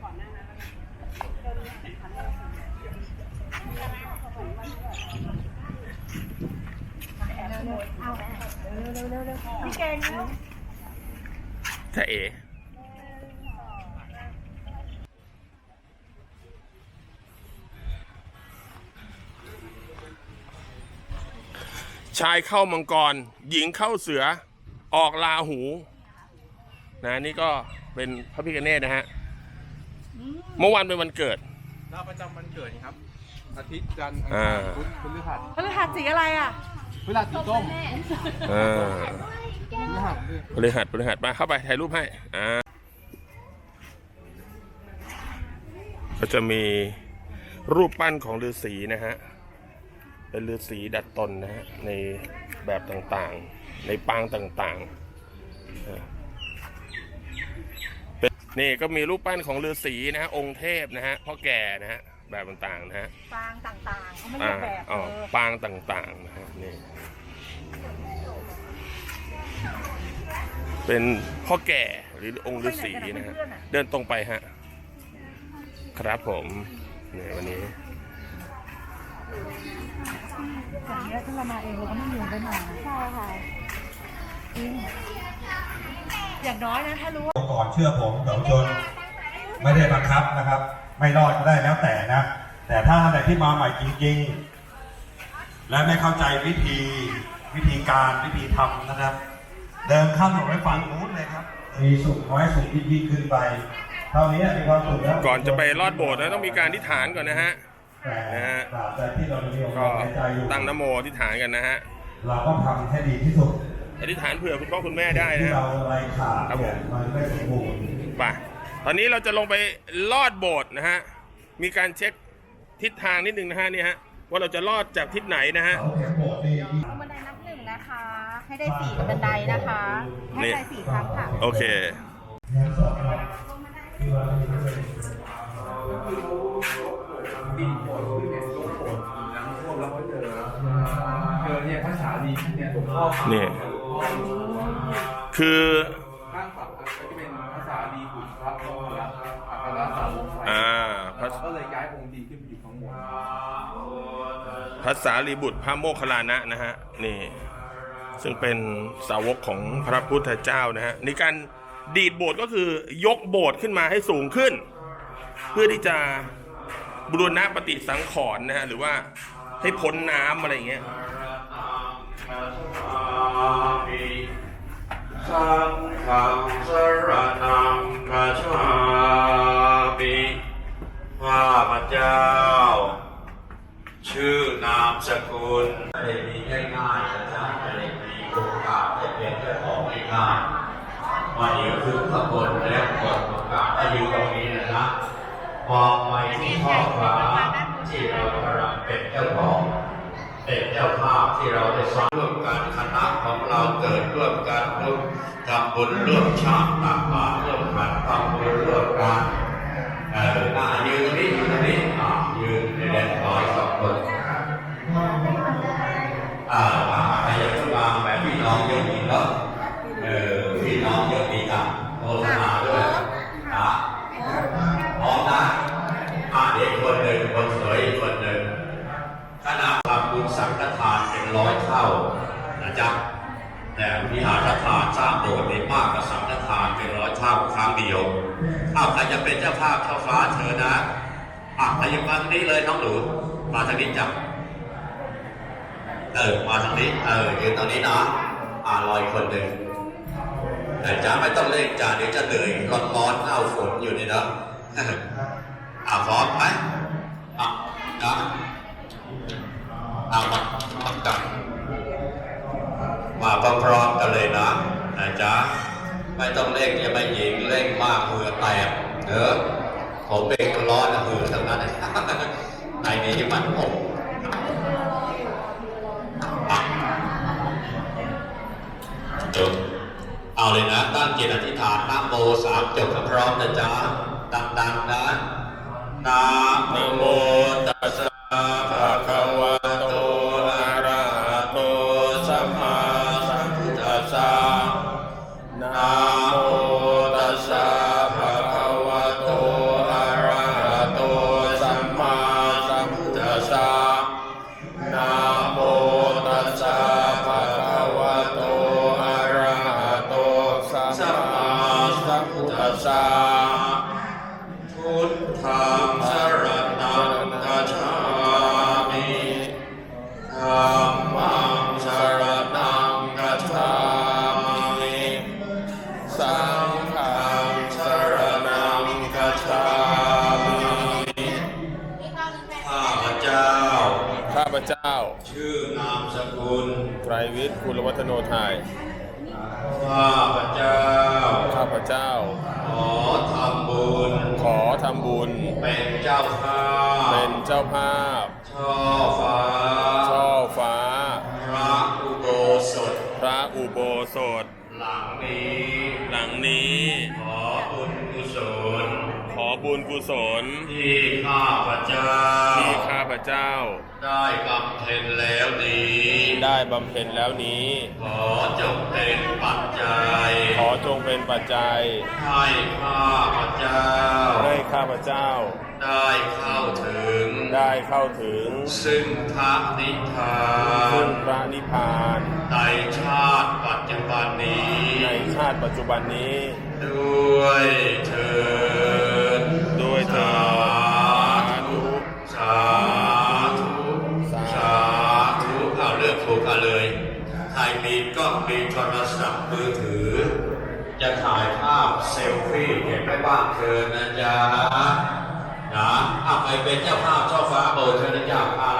พี่เก่งเนะถ้าเอ๋ชายเข้ามังกร หญิงเข้าเสือ ออกลาหู นะนี่ก็เป็นพระพิฆเนศนะฮะ เมื่อวานเป็นวันเกิด ดาวประจำวันเกิดครับ อาทิตย์จันทร์อังอ่าคารพุธพฤหัสพฤหัสสีอะไรอะ พฤหัสสีส้มอ่าพฤหัสด้วยพฤหัสพฤหัสมาเข้าไปถ่ายรูปให้อ่าก็จะมีรูปปั้นของฤาษีนะฮะเป็นฤาษีดัดตนนะฮะในแบบต่างๆ ในปางต่างๆอ่าเป็ นนี่ก็มีรูปปั้นของฤาษีนะฮะองค์เทพนะฮะพ่อแก่นะฮะแบบต่างๆนะฮะปางต่างๆเขาไม่อ่าใช่แบบอ๋อเออปางต่างๆนะฮะนี่เป็นพ่อแก่หรือองค์ฤาษีนะฮะเดินตรงไปฮะครับผมเนี่ยวันนี้ อย่างเงี้ยถ้าเรามาเองเราก็ไม่มีเงินได้มาใช่ค่ะจริง อย่างน้อยนะถ้ารู้ว่าก่อนเชื่อผมเดี๋ยวชนไม่ได้บังคับนะครับ ไม่รอดก็ได้แล้วแต่นะ แต่ถ้าท่านใดที่มาใหม่จริง ๆ และไม่เข้าใจวิธีวิธีการวิธีทำนะครับ เดินข้ามถนนไปฝั่งนู้นเลยครับ มีสุขน้อยสุขที่ยิ่งขึ้นไปเท่านี้มีความสุขแล้วก่อนจะไปลอดโบสถ์นะต้องมีการที่ฐานก่อนนะฮะแต่นะฮะตราบใดที่เรามีโอกาก็สหายใจอยู่ตั้งนโมที่ฐานกันนะฮะเราก็ทำให้ดีที่สุด อธิษฐานเผื่อคุณพ่อคุณแม่ได้ที่นะเราไรขาดครับผมเนี่ยมันไม่สมบูรณ์ไปตอนนี้เราจะลงไปลอดโบสถ์นะฮะ มีการเช็คทิศทางนิดนึงนะฮะนี่ฮะว่าเราจะลอดจากทิศไหนนะฮะเสาเข็มโบสถ์นี่บันไดนับหนึ่งนะคะ ให้ได้สี่บันไดนะคะ ให้ได้สี่ครั้งค่ะ โอเคงานสอบเราที่ว่าเราไม่ได้ปีโผล่ขึ้นเนี่ คือข้างฝั่งก็จะเป็นภาษาดีบุตรพระพระอัครสาวกไฟอ่าพเราระก็เลยย้ายองค์ดีขึ้นไปอยู่ข้างบนพระสารีบุตรพระโมคคัลลานะนะฮะนี่ซึ่งเป็นสาวกของพระพุทธเจ้านะฮะในการดีดโบสถ์ก็คือยกโบสถ์ขึ้นมาให้สูงขึ้น เพื่อที่จะบูรณะปฏิสังขรณ์นะฮะหรือว่าให้พ้นน้ำอะไรอย่างเงี้ย สังฆังสรนังกัจฉามิข้าพเจ้า ชื่อนามสกุลไม่ได้มีง่ายๆนะจ๊ะไม่ได้มีโอกาสได้เป็นเจ้าของง่ายๆมาอยู่ถึงขบวนแล้วกดโอกาสได้อยู่ตรงนี้นะนะมองไปที่ท้องฟ้าที่เรากำลังเป็นเจ้าของ เป็นเจ้าภาพที่เราได้สร้างร่วมกันคณะของเราเกิดร่วมกันร่วมทำบุญร่วมชาติตักบาตรร่วมกันทำบุญร่วมกันเออน่ายืนตรงนี้ยืนตรงนี้อ่ายืนในแดนร้อยสองคนอ่ามาใครจะขึ้นมาแบบพี่น้องเยอะดีเนาะ อะใครจะมาทางนี้เลยน้องหนูมาทางนี้จ้ะเออมาทางนี้ เออยืนตรงนี้นะอ่าลอยคนหนึ่งแต่จ้าไม่ต้องเล่นจ้าเดี๋ยวจะเหนื่อยร้อนๆเอาฝนอยู่นี่นะอ่าพร้อมไหมอะนะเอามาพร้อมกันมาพร้อมๆกันเลยนะนะจ๊ะไม่ต้องเร่งจะไม่หญิงเร่งมากเหงื่อแตกเนอะ ผมเป็นคนร้อนนะมือทั้งนั้นในนี้มันอบอะจบเอาเลยนะ ตั้งเจตอธิษฐานนะโมสามจบพร้อมนะจ๊ะดังๆนะนะโมตัสสะ พุทธัสสะพุทธังสรณังกัจฉามิธัมมังสรณังกัจฉามิสังฆังสรณังกัจฉามิข้าพเจ้า ข้าพเจ้า ชื่อนามสกุล ไตรวิทย์กุลวัฒโนไทยข้าพเจ้า ข้าพเจ้าขอ ทำบุญ ขอทำบุญ เป็นเจ้าภาพเป็นเจ้าภาพ ช่อฟ้า ช่อฟ้า พระอุโบสถ พระอุโบสถ หลังนี้ หลังนี้ ขอบุญกุศล ขอบุญกุศล ที่ข้าพเจ้า ที่ข้าพเจ้า ได้บำเพ็ญแล้วนี้ ได้บำเพ็ญแล้วนี้ ขอจงเป็นปัจจัย ขอจงเป็นปัจจัย ให้ข้าพเจ้าให้ข้าพเจ้า ได้เข้าถึง ได้เข้าถึง ซึ่งพระนิพพาซึ่นงพระนิพพาน ในชาติปัจจุบันนี้ ในชาติปัจจุบันนี้ ด้วยเถิด มีกล้องมีโทรศัพท์มือถือ จะถ่ายภาพเซลฟี่เห็นไหมบ้างเธอนนะจ๊ะนะเอาไปเป็นเจ้าภาพเจ้าฟ้าเบอร์เธอนะจ๊ะอะห้า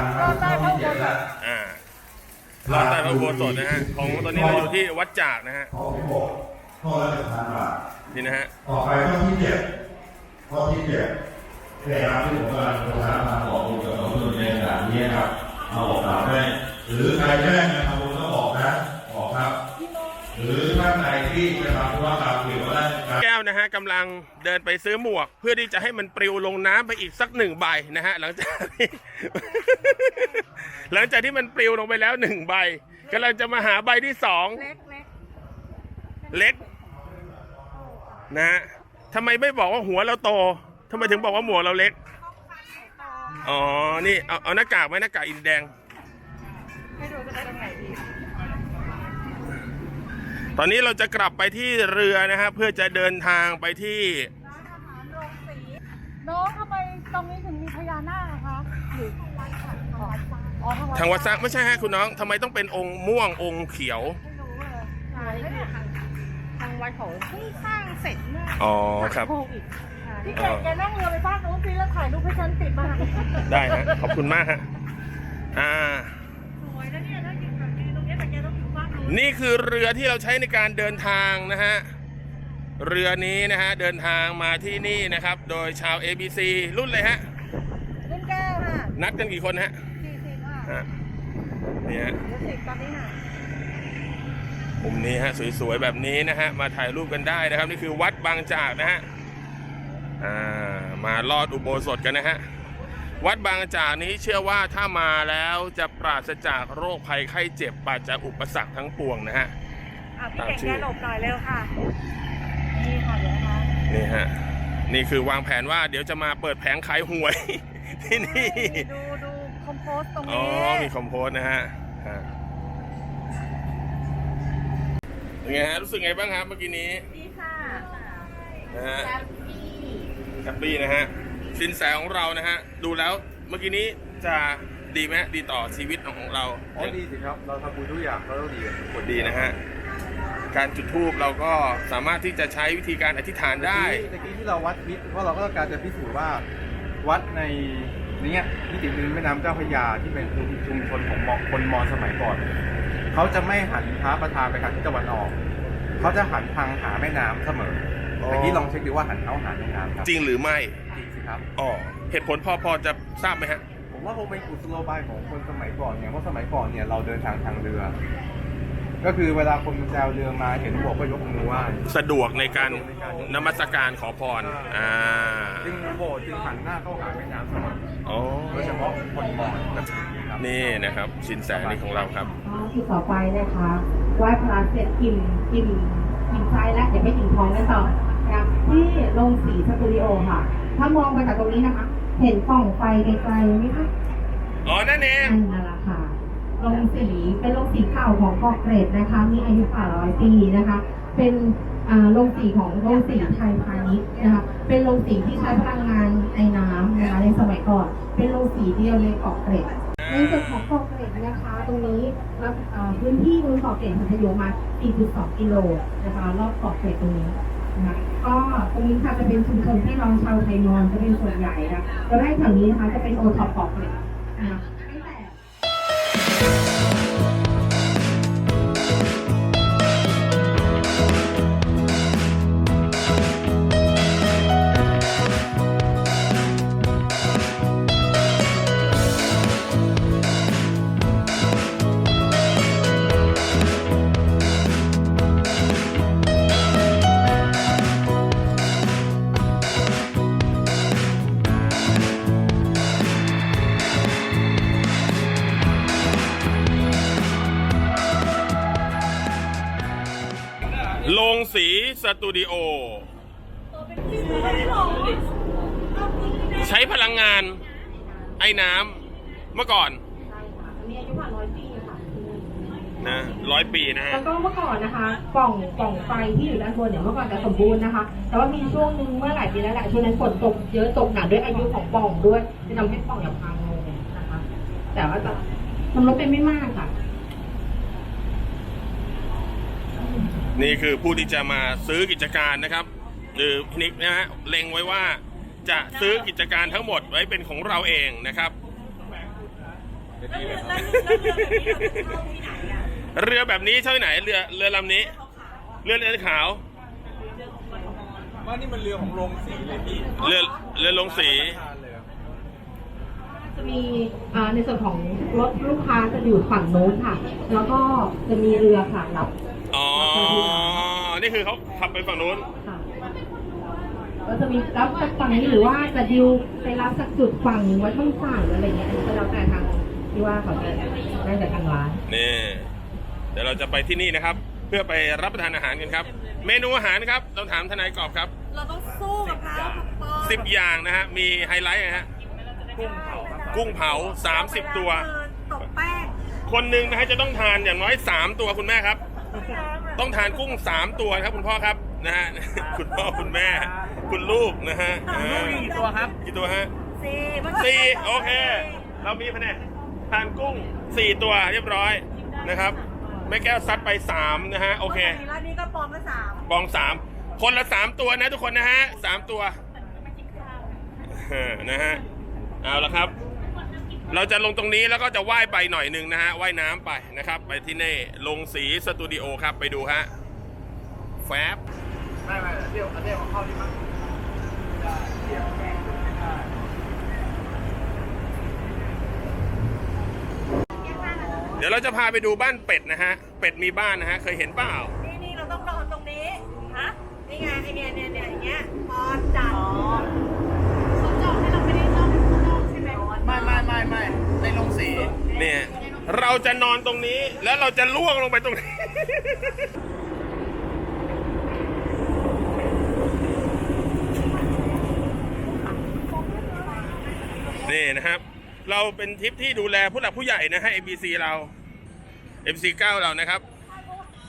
กนี่หนึ่งพันนะครับข้อที่เจ็ดแล้วอ่าลอดใต้พระอุโบสถนะฮะ ของตอนนี้เราอยู่ที่วัดจากนะฮะข้อที่หกข้อละหนึ่งพันบาทนี่นะฮะ ต่อไปข้อที่เจ็ดข้อที่เจ็ดแต่ครับที่ผมกำลังจะถามมาบอกคุณกับน้องนุ่นในขณะนี้ครับมาบอกกล่าวให้หรือใครแจ้งจะทำบุญก็บอกนะบอกครับ หรือท่านไหนที่จะทำธุรกรรมเกี่ยวกับด้านการ แก้วนะฮะกำลังเดินไปซื้อหมวก เพื่อที่จะให้มันปลิวลงน้ำไปอีกสักหนึ่งใบนะฮะหลังจากที่หลังจากที่มันปลิวลงไปแล้วหนึ่งใบกำลังจะมาหาใบที่สองเล็กเล็กเล็กนะฮะทำไมไม่บอกว่าหัวเราโตทำไมถึงบอกว่าหมวกเราเล็ก อ๋อ นี่ เอาเอาหน้ากากไหมหน้ากากอินแดง ตอนนี้เราจะกลับไปที่เรือนะฮะเพื่อจะเดินทางไปที่ร้านอาหารโรงสีน้องทำไมตรงนี้ถึงมีพญานาคอะคะหรือวัดค่ะอ๋อทางวัดสร้างไม่ใช่ฮะคุณน้องทำไมต้องเป็นองค์ม่วงองค์เขียว ไม่รู้เลยไหนเนี่ยทางทางวัดเขาเพิ่งสร้างเสร็จเมื่ออ๋อครับ โควิดพี่เก่งแกนั่งเรือไปบ้านนู้นสิแล้วถ่ายรูปให้ฉันติดมาได้ฮะขอบคุณมากฮะอ่า สวยนะเนี่ย นนู้นนี่คือเรือที่เราใช้ในการเดินทางนะฮะ เรือนี้นะฮะ เดินทางมาที่นี่นะครับ โดยชาว ABC รุ่นเลยฮะ รุ่นแก้วค่ะนัดกันกี่คนฮะสี่สิบค่ะฮะนี่ฮะเดี๋ยวสิบตอนนี้ค่ะมุมนี้ฮะสวยๆแบบนี้นะฮะ มาถ่ายรูปกันได้นะครับ นี่คือวัดบางจากนะฮะ อ่า มาลอดอุโบสถกันนะฮะ วัดบางจากนี้เชื่อว่าถ้ามาแล้วจะปราศจากโรคภัยไข้เจ็บปราศจากอุปสรรคทั้งปวงนะฮะ อะพี่เก่งแกหลบหน่อยเร็วค่ะ นี่ค่ะเดี๋ยวนะคะนี่ฮะ นี่คือวางแผนว่าเดี๋ยวจะมาเปิดแผงขายหวย ที่นี่ ดูดูคอมโพสตรงอ๋อ นี้มีคอมโพสนะฮะฮะเป็นไงฮะ รู้สึกไงบ้างครับเมื่อกี้นี้ดีค่ะนะฮะแฮปปี้นะฮะ สินแสของเรานะฮะ ดูแล้วเมื่อกี้นี้จะดีไหมฮะดีต่อชีวิตของเราอ๋อดีสิครับ เราทำบุญทุกอย่างเราต้องดีกับทุกคนดีนะฮะ การจุดธูปเราก็สามารถที่จะใช้วิธีการอธิษฐานได้ ตะกี้ที่เราวัดพิษเพราะเราก็ต้องการจะพิสูจน์ว่าวัดในเนี้ยที่ติดริมแม่น้ำเจ้าพระยาที่เป็นชุมชนของมอญคนมอญสมัยก่อน เขาจะไม่หันพระประธานไปทางทิศตะวันออก เขาจะหันทางหาแม่น้ำเสมออ๋อตะกี้ลองเช็คดูว่าหันเข้าหาแม่น้ำครับจริงหรือไม่ จริงสิ ครับ อ๋อเหตุผลพอพอจะทราบไหมฮะ ผมว่าคงเป็นกุศโลบายของคนสมัยก่อนเนี่ยเพราะสมัยก่อนเนี่ยเราเดินทางทางเรือ ก็คือเวลาคนแซวเรือมาเห็นบวกก็ยกมือไหว้ สะดวกในการนมัสการขอพร อ่าจึงโบสถ์จึงหันหน้าเข้าหาแม่น้ำเสมออ๋อ โดยเฉพาะคนมอญแบบนี้ครับนี่นะครับ สินแสนี่ของเราครับที่ต่อไปนะคะไหว้พระเสร็จอิ่มอิ่มอิ่มใจแล้วเดี๋ยวไม่อิ่มท้องกันต่อนะคะที่โรงสีสตูดิโอค่ะ ถ้ามองไปจากตรงนี้นะคะ เห็นปล่องไฟไกลๆไหมคะอ๋อ นั่นเองนั่นแหละค่ะโรงสีเป็นโรงสีเก่าของเกาะเกร็ดนะคะ มีอายุกว่าร้อยปีนะคะ เป็นอ่าโรงสีของโรงสีไทยพาณิชย์นะคะ เป็นโรงสีที่ใช้พลังงานไอ้น้ำนะคะในสมัยก่อน เป็นโรงสีเดียวในเกาะเกร็ด ในส่วนของเกาะเกร็ดนะคะ ตรงนี้รับเอ่อพื้นที่บนเกาะเกร็ดพัทยมมา 4.2 กิโลนะคะรอบเกาะเกร็ดตรงนี้ นะก็ตรงนี้ค่ะจะเป็นชุมชนที่น้องชาวไทยมอญจะเป็นส่วนใหญ่นะแล้วไร่แถวนี้นะคะจะเป็นโอท็อปปอกเลยนะคะตั้งแต่ ตูดิโอ ใช้พลังงาน ไอ้น้ำเมื่อก่อนใช่ค่ะมีอายุกว่าร้อยปีค่ะนะร้อยปีนะฮะ แล้วก็เมื่อก่อนนะคะปล่องปล่องไฟที่อยู่ด้านบนเนี่ยเมื่อก่อนจะสมบูรณ์นะคะ แต่ว่ามีช่วงหนึ่งเมื่อหลายปีแล้วแหละช่วงนั้นฝนตกเยอะตกหนักด้วยอายุของปล่องด้วยจะทำให้ปล่องเนี่ยพังลงนะคะ แต่ว่าจะมันลดไปไม่มากค่ะ นี่คือผู้ที่จะมาซื้อกิจการนะครับหรือพนิกนะฮะเล็งไว้ว่าจะซื้อกิจการทั้งหมดไว้เป็นของเราเองนะครับเรือแบบนี้ใช่ไหนเรือเรือลำนี้เรือเรือขาวว่านี่มันเรือของโรงสีเลยพี่เรือเรือลงสีทานเลยอะจะมีอ่าในส่วนของรถลูกค้าจะอยู่ฝั่งโน้นค่ะ แล้วก็จะมีเรือค่ะรับ นี่คือเขาขับไปฝั่งนู้น ค่ะก็จะมีรับจากฝั่งนี้หรือว่าจะดิวไปรับจากจุดฝั่งไว้ข้างฝั่งอะไรเงี้ยอันนี้ก็แล้วแต่ทางที่ว่าเขาจะได้จากทางร้าน นี่ เดี๋ยวเราจะไปที่นี่นะครับ เพื่อไปรับประทานอาหารกันครับ เมนูอาหารครับต้องถามทนายกอบครับ เราต้องสู้กับเขาปอสิบอย่างนะฮะ มีไฮไลท์นะฮะ กุ้งเผา30 ตัวตบแป้ง คนหนึ่งนะฮะจะต้องทานอย่างน้อย 3 ตัวคุณแม่ครับ ต้องทานกุ้ง3ตัวนะครับคุณพ่อครับนะฮะคุณพ่อคุณแม่ คุณลูกนะฮะอ่ากี่ตัวครับ กี่ตัวฮะสี่มันสี่โอเค เรามีแผนกทานกุ้ง4ตัวเรียบร้อยนะครับแม่แก้วซัดไป3นะฮะโอเคร้านนี้ก็ปอมละสามบองสามคนละสามตัวนะทุกคนนะฮะสามตัวเออนะฮะเอาละครับ เราจะลงตรงนี้แล้วก็จะว่ายไปหน่อยหนึ่งนะฮะว่ายน้ำไปนะครับ ไปที่นี่ลงสีสตูดิโอครับไปดูฮะแฟบไม่ไม่เดี๋ยวเดี๋ยวเอาเข้าที่มั้งเดี๋ยวเราจะพาไปดูบ้านเป็ดนะฮะ เป็ดมีบ้านนะฮะ เคยเห็นเปล่าต้องนอนตรงนี้ ฮะ นี่ไงไอเนี่ยเนี่ยเนี่ยอย่างเงี้ยปอนจัดเขาจองให้เราไม่ได้นอนข้างนอกใช่ไหม ไม่ไม่ไม่ไม่ในโรงสี เนี่ย เราจะนอนตรงนี้แล้วเราจะล่วงลงไปตรงนี้ นี่นะครับ เราเป็นทริปที่ดูแลผู้หลักผู้ใหญ่นะฮะ MBC เรา MBC 9เรานะครับ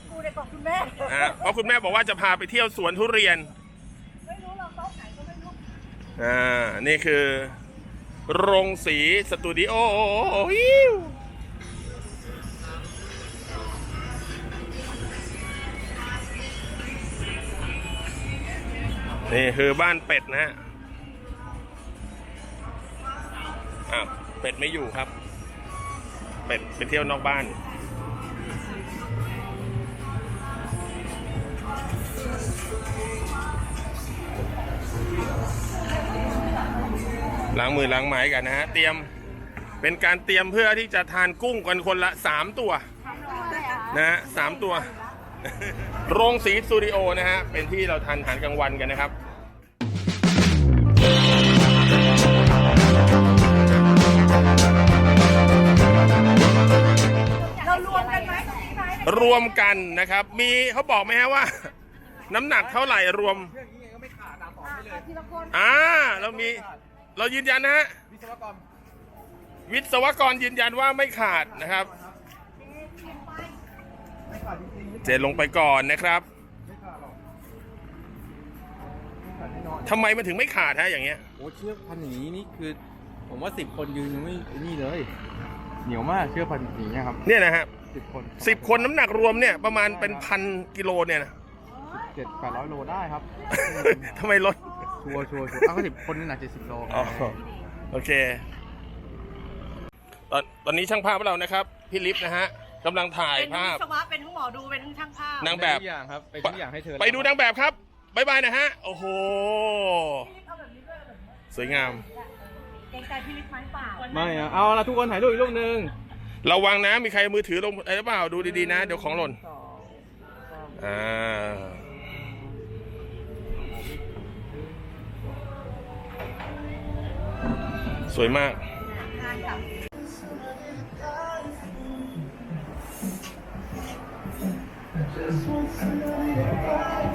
กูเด็กบอกคุณแม่นะฮะเพราะคุณแม่บอกว่าจะพาไปเที่ยวสวนทุเรียน ไม่รู้เราโต๊ะไหนก็ไม่รู้ อ่า นี่คือ โรงสีสตูดิโออิ๊วนี่คือบ้านเป็ดนะฮะอ้าวเป็ดไม่อยู่ครับ เป็ดไปเที่ยวนอกบ้าน ล้างมือล้างไม้กันนะฮะ เตรียมเป็นการเตรียมเพื่อที่จะทานกุ้งกันคนละ 3 ตัวทำอะไรอะนะฮะสามตัว โรงสีสตูดิโอนะฮะ เป็นที่เราทานอาหารกลางวันกันนะครับเรารวมกันไหมตรงนี้ไหมรวมกันนะครับ มีเขาบอกไหมฮะว่า น้ำหนักเท่าไหร่รวมเรื่องนี้ก็ไม่ขาดตามต่อไปเลยทีละคนอ่าเรามี เรายืนยันนะฮะวิศวกรวิศวกรยืนยันว่าไม่ขาดนะครับ ไม่ขาดจริงๆเจนลงไปก่อนนะครับไม่ขาดหรอกไม่ขาดแน่นอนทำไมมันถึงไม่ขาดฮะอย่างเงี้ย โอ้เชือกพันอย่างนี้นี่คือ ผมว่าสิบคนยืนยังไม่ไอ้นี่เลย เหนียวมากเชือกพันอย่างเงี้ยครับเนี่ยนะฮะสิบคนสิบคนน้ำหนักรวมเนี่ยประมาณเป็นพันกิโลเนี่ยนะ เจ็ดแปดร้อยโลได้ครับ ทำไมลด ชัวร์ชัวร์ชัวร์เอาก็สิบคนนี่หนักเจ็ดสิบโลไงอ๋อโอเค ตอนตอนนี้ช่างภาพเรานะครับ พี่ลิฟต์นะฮะกำลังถ่ายเป็นทั้งภาพวิศวะเป็นทั้งหมอดูเป็นทั้งช่างภาพนางแบบทุกอย่างครับไปทุกอย่างให้เธอไปดูนางแบบครับบายบายนะฮะ โอ้โห สวยงาม เกรงใจพี่ลิฟต์ไหมเปล่าไม่อะเอาละทุกคนถ่ายรูปอีกรูปหนึ่งระวังนะ มีใครเอามือถือลงอะไรหรือเปล่า ดูดีๆนะ เดี๋ยวของหล่น อ่า สวยมากทานกับ Just want to know